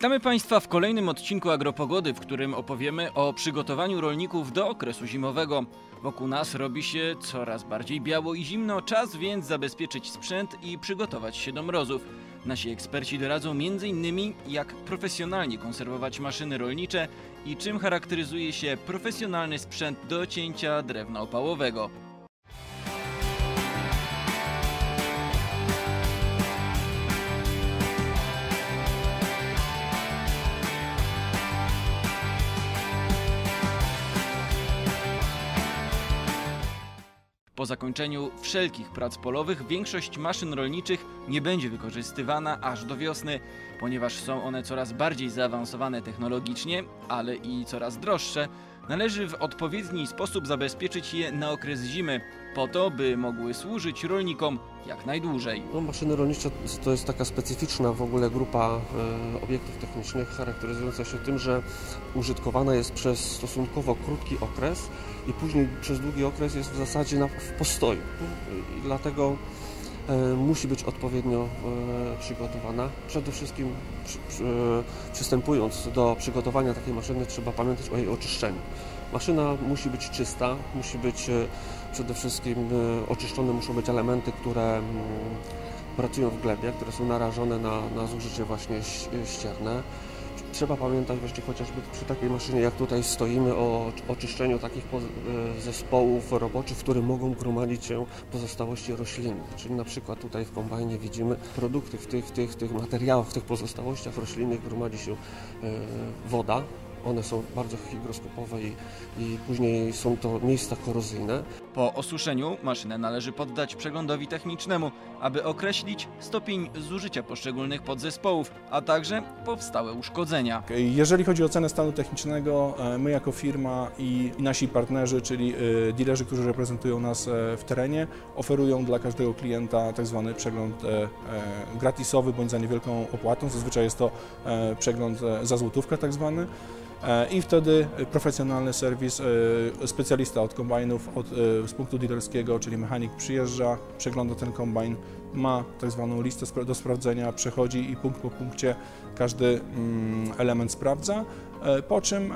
Witamy Państwa w kolejnym odcinku Agropogody, w którym opowiemy o przygotowaniu rolników do okresu zimowego. Wokół nas robi się coraz bardziej biało i zimno, czas więc zabezpieczyć sprzęt i przygotować się do mrozów. Nasi eksperci doradzą m.in. jak profesjonalnie konserwować maszyny rolnicze i czym charakteryzuje się profesjonalny sprzęt do cięcia drewna opałowego. Po zakończeniu wszelkich prac polowych większość maszyn rolniczych nie będzie wykorzystywana aż do wiosny, ponieważ są one coraz bardziej zaawansowane technologicznie, ale i coraz droższe. Należy w odpowiedni sposób zabezpieczyć je na okres zimy, po to, by mogły służyć rolnikom jak najdłużej. No, maszyny rolnicze to jest taka specyficzna w ogóle grupa e, obiektów technicznych, charakteryzująca się tym, że użytkowana jest przez stosunkowo krótki okres i później przez długi okres jest w zasadzie na, w postoju. I dlatego musi być odpowiednio e, przygotowana. Przede wszystkim przy, przy, przystępując do przygotowania takiej maszyny trzeba pamiętać o jej oczyszczeniu. Maszyna musi być czysta, musi być przede wszystkim oczyszczone muszą być elementy, które mm, pracują w glebie, które są narażone na, na zużycie właśnie ścierne. Trzeba pamiętać właśnie chociażby przy takiej maszynie, jak tutaj stoimy, o oczyszczeniu takich zespołów roboczych, które mogą gromadzić się pozostałości roślinne. Czyli na przykład tutaj w kombajnie widzimy produkty w tych, tych, tych materiałach, w tych pozostałościach roślinnych gromadzi się woda, one są bardzo hygroskopowe i, i później są to miejsca korozyjne. Po osuszeniu maszynę należy poddać przeglądowi technicznemu, aby określić stopień zużycia poszczególnych podzespołów, a także powstałe uszkodzenia. Jeżeli chodzi o cenę stanu technicznego, e, my jako firma i nasi partnerzy, czyli e, dealerzy, którzy reprezentują nas e, w terenie, oferują dla każdego klienta tak zwany przegląd gratisowy bądź za niewielką opłatą. Zazwyczaj jest to przegląd za złotówkę tak zwany. I wtedy profesjonalny serwis, specjalista od kombajnów, od, z punktu dealerskiego, czyli mechanik przyjeżdża, przegląda ten kombajn, ma tak zwaną listę do sprawdzenia, przechodzi i punkt po punkcie każdy mm, element sprawdza, po czym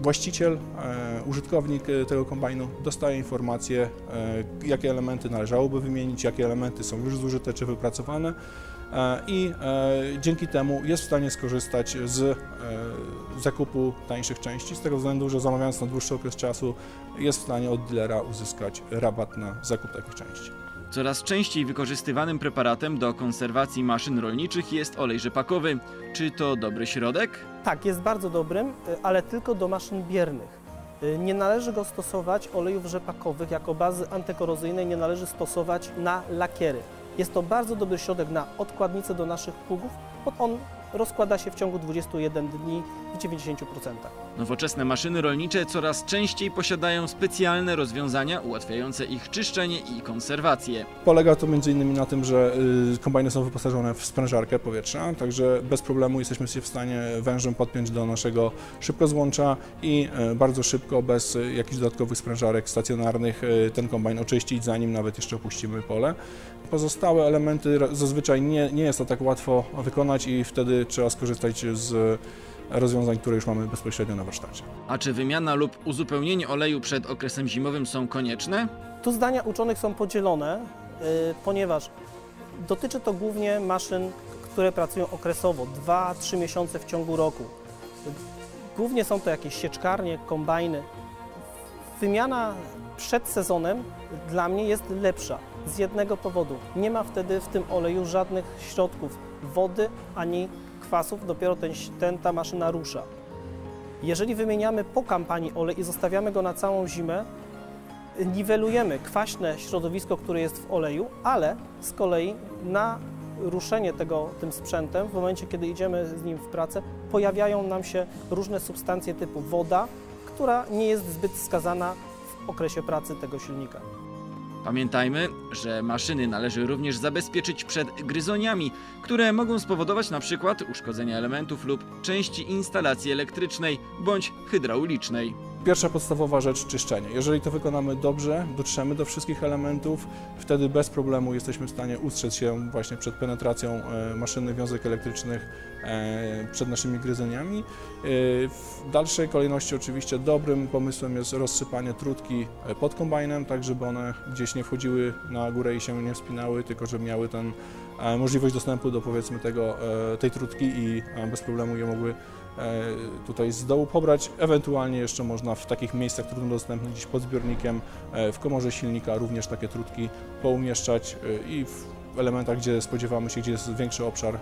właściciel, użytkownik tego kombajnu dostaje informację, jakie elementy należałoby wymienić, jakie elementy są już zużyte czy wypracowane E, i e, dzięki temu jest w stanie skorzystać z e, zakupu tańszych części, z tego względu, że zamawiając na dłuższy okres czasu jest w stanie od dealera uzyskać rabat na zakup takich części. Coraz częściej wykorzystywanym preparatem do konserwacji maszyn rolniczych jest olej rzepakowy. Czy to dobry środek? Tak, jest bardzo dobrym, ale tylko do maszyn biernych. Nie należy go stosować olejów rzepakowych jako bazy antykorozyjnej, nie należy stosować na lakiery. Jest to bardzo dobry środek na odkładnicę do naszych pługów, bo on rozkłada się w ciągu 21 dni w 90%. Nowoczesne maszyny rolnicze coraz częściej posiadają specjalne rozwiązania ułatwiające ich czyszczenie i konserwację. Polega to m.in. na tym, że y, kombajny są wyposażone w sprężarkę powietrza, także bez problemu jesteśmy się w stanie wężem podpiąć do naszego szybkozłącza i y, bardzo szybko, bez jakichś dodatkowych sprężarek stacjonarnych y, ten kombajn oczyścić, zanim nawet jeszcze opuścimy pole. Pozostałe elementy zazwyczaj nie, nie jest to tak łatwo wykonać i wtedy trzeba skorzystać z rozwiązań, które już mamy bezpośrednio na warsztacie. A czy wymiana lub uzupełnienie oleju przed okresem zimowym są konieczne? Tu zdania uczonych są podzielone, yy, ponieważ dotyczy to głównie maszyn, które pracują okresowo, 2-3 miesiące w ciągu roku. Głównie są to jakieś sieczkarnie, kombajny. Wymiana przed sezonem dla mnie jest lepsza z jednego powodu. Nie ma wtedy w tym oleju żadnych środków wody ani kwasów, dopiero ten, ten, ta maszyna rusza. Jeżeli wymieniamy po kampanii olej i zostawiamy go na całą zimę, niwelujemy kwaśne środowisko, które jest w oleju, ale z kolei na ruszenie tego tym sprzętem, w momencie kiedy idziemy z nim w pracę, pojawiają nam się różne substancje typu woda, która nie jest zbyt skazana w okresie pracy tego silnika. Pamiętajmy, że maszyny należy również zabezpieczyć przed gryzoniami, które mogą spowodować np. uszkodzenie elementów lub części instalacji elektrycznej bądź hydraulicznej. Pierwsza podstawowa rzecz czyszczenie. Jeżeli to wykonamy dobrze, dotrzemy do wszystkich elementów, wtedy bez problemu jesteśmy w stanie ustrzec się właśnie przed penetracją e, maszyny wiązek elektrycznych, e, przed naszymi gryzeniami. E, W dalszej kolejności oczywiście dobrym pomysłem jest rozsypanie trutki pod kombajnem, tak żeby one gdzieś nie wchodziły na górę i się nie wspinały, tylko żeby miały ten możliwość dostępu do powiedzmy tego, tej trutki i bez problemu je mogły tutaj z dołu pobrać. Ewentualnie jeszcze można w takich miejscach trudno dostępnych, gdzieś pod zbiornikiem, e, w komorze silnika również takie trutki poumieszczać e, i w elementach, gdzie spodziewamy się, gdzie jest większy obszar e,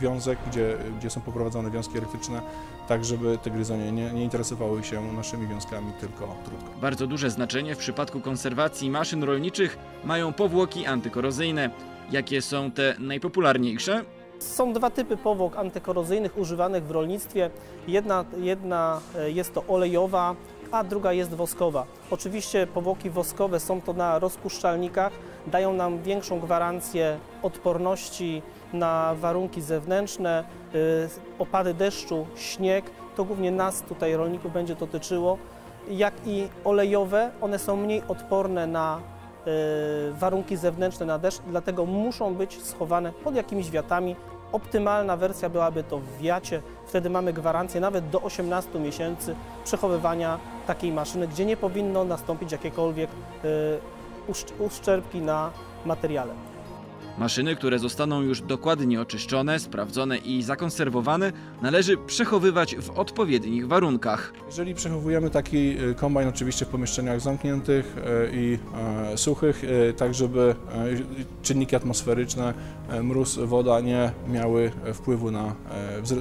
wiązek, gdzie, gdzie są poprowadzone wiązki elektryczne, tak żeby te gryzonie nie, nie interesowały się naszymi wiązkami, tylko trutką. Bardzo duże znaczenie w przypadku konserwacji maszyn rolniczych mają powłoki antykorozyjne. Jakie są te najpopularniejsze? Są dwa typy powłok antykorozyjnych używanych w rolnictwie. Jedna, jedna e, jest to olejowa, a druga jest woskowa. Oczywiście powłoki woskowe są to na rozpuszczalnikach, dają nam większą gwarancję odporności na warunki zewnętrzne, y, opady deszczu, śnieg. To głównie nas tutaj rolników będzie dotyczyło. Jak i olejowe, one są mniej odporne na y, warunki zewnętrzne, na deszcz, dlatego muszą być schowane pod jakimiś wiatami. Optymalna wersja byłaby to w wiacie, wtedy mamy gwarancję nawet do 18 miesięcy przechowywania takiej maszyny, gdzie nie powinno nastąpić jakiekolwiek uszcz- uszczerbki na materiale. Maszyny, które zostaną już dokładnie oczyszczone, sprawdzone i zakonserwowane, należy przechowywać w odpowiednich warunkach. Jeżeli przechowujemy taki e, kombajn oczywiście w pomieszczeniach zamkniętych e, i e, suchych, e, tak żeby e, czynniki atmosferyczne, e, mróz, woda nie miały wpływu na,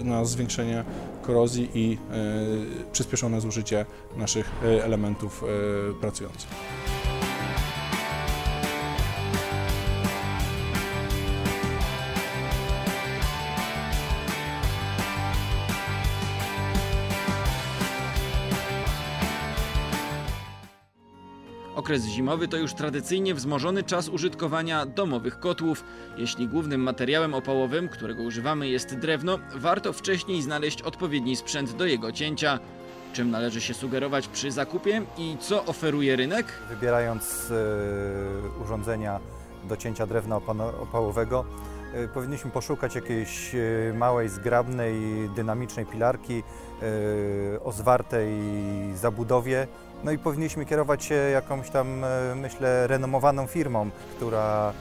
na zwiększenie korozji i przyspieszone zużycie naszych elementów pracujących. Okres zimowy to już tradycyjnie wzmożony czas użytkowania domowych kotłów. Jeśli głównym materiałem opałowym, którego używamy jest drewno, warto wcześniej znaleźć odpowiedni sprzęt do jego cięcia. Czym należy się sugerować przy zakupie i co oferuje rynek? Wybierając e, urządzenia do cięcia drewna opałowego, powinniśmy poszukać jakiejś e, małej, zgrabnej, dynamicznej pilarki e, o zwartej zabudowie. No i powinniśmy kierować się jakąś tam, e, myślę, renomowaną firmą, która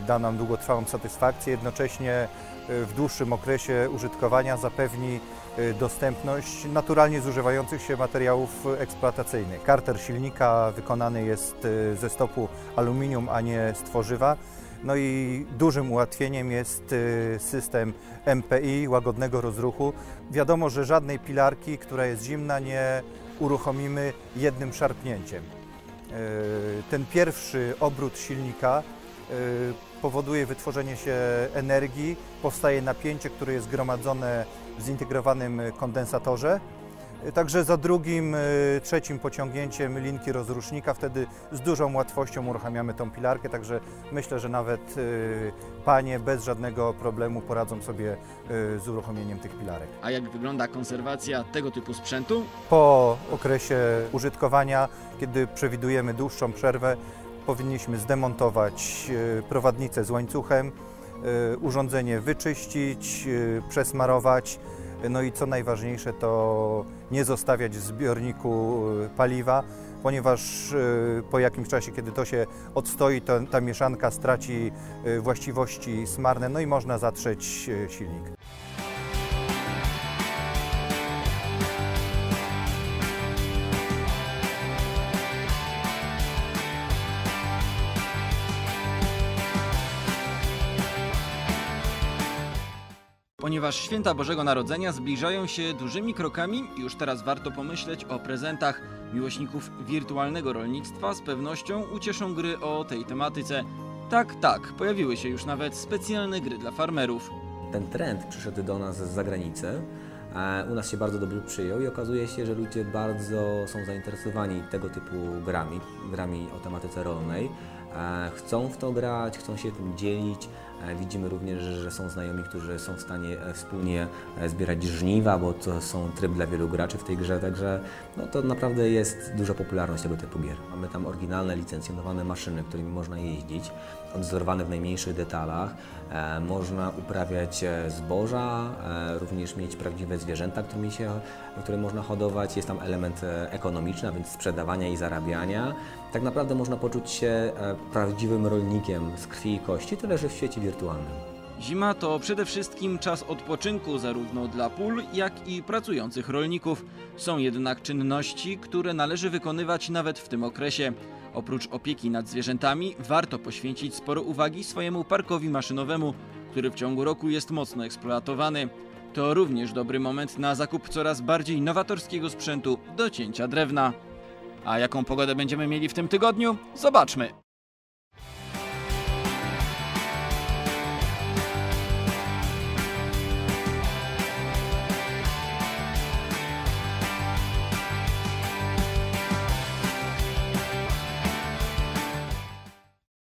e, da nam długotrwałą satysfakcję, jednocześnie e, w dłuższym okresie użytkowania zapewni e, dostępność naturalnie zużywających się materiałów eksploatacyjnych. Karter silnika wykonany jest e, ze stopu aluminium, a nie z tworzywa. No i dużym ułatwieniem jest e, system MPI, łagodnego rozruchu. Wiadomo, że żadnej pilarki, która jest zimna, nie uruchomimy jednym szarpnięciem. E, Ten pierwszy obrót silnika e, powoduje wytworzenie się energii, powstaje napięcie, które jest gromadzone w zintegrowanym kondensatorze. Także za drugim, e, trzecim pociągnięciem linki rozrusznika wtedy z dużą łatwością uruchamiamy tą pilarkę, także myślę, że nawet e, panie bez żadnego problemu poradzą sobie e, z uruchomieniem tych pilarek. A jak wygląda konserwacja tego typu sprzętu? Po okresie użytkowania, kiedy przewidujemy dłuższą przerwę, powinniśmy zdemontować prowadnicę z łańcuchem, urządzenie wyczyścić, przesmarować, no i co najważniejsze to nie zostawiać w zbiorniku e, paliwa, ponieważ e, po jakimś czasie, kiedy to się odstoi, to ta mieszanka straci e, właściwości smarne, no i można zatrzeć silnik. Ponieważ święta Bożego Narodzenia zbliżają się dużymi krokami, już teraz warto pomyśleć o prezentach. Miłośników wirtualnego rolnictwa z pewnością ucieszą gry o tej tematyce. Tak, tak, pojawiły się już nawet specjalne gry dla farmerów. Ten trend przyszedł do nas z zagranicy. U nas się bardzo dobrze przyjął i okazuje się, że ludzie bardzo są zainteresowani tego typu grami, grami o tematyce rolnej. Chcą w to grać, chcą się tym dzielić Widzimy również, że są znajomi, którzy są w stanie e, wspólnie e, zbierać żniwa, bo to są tryb dla wielu graczy w tej grze, także no, to naprawdę jest duża popularność tego typu gier. Mamy tam oryginalne, licencjonowane maszyny, którymi można jeździć, odzorowane w najmniejszych detalach. E, można uprawiać e, zboża, e, również mieć prawdziwe zwierzęta, którymi się, które można hodować. Jest tam element e, ekonomiczny, a więc sprzedawania i zarabiania. Tak naprawdę można poczuć się e, prawdziwym rolnikiem z krwi i kości, tyle że w świecie wirtualnym. Zima to przede wszystkim czas odpoczynku zarówno dla pól, jak i pracujących rolników. Są jednak czynności, które należy wykonywać nawet w tym okresie. Oprócz opieki nad zwierzętami, warto poświęcić sporo uwagi swojemu parkowi maszynowemu, który w ciągu roku jest mocno eksploatowany. To również dobry moment na zakup coraz bardziej nowatorskiego sprzętu do cięcia drewna. A jaką pogodę będziemy mieli w tym tygodniu? Zobaczmy!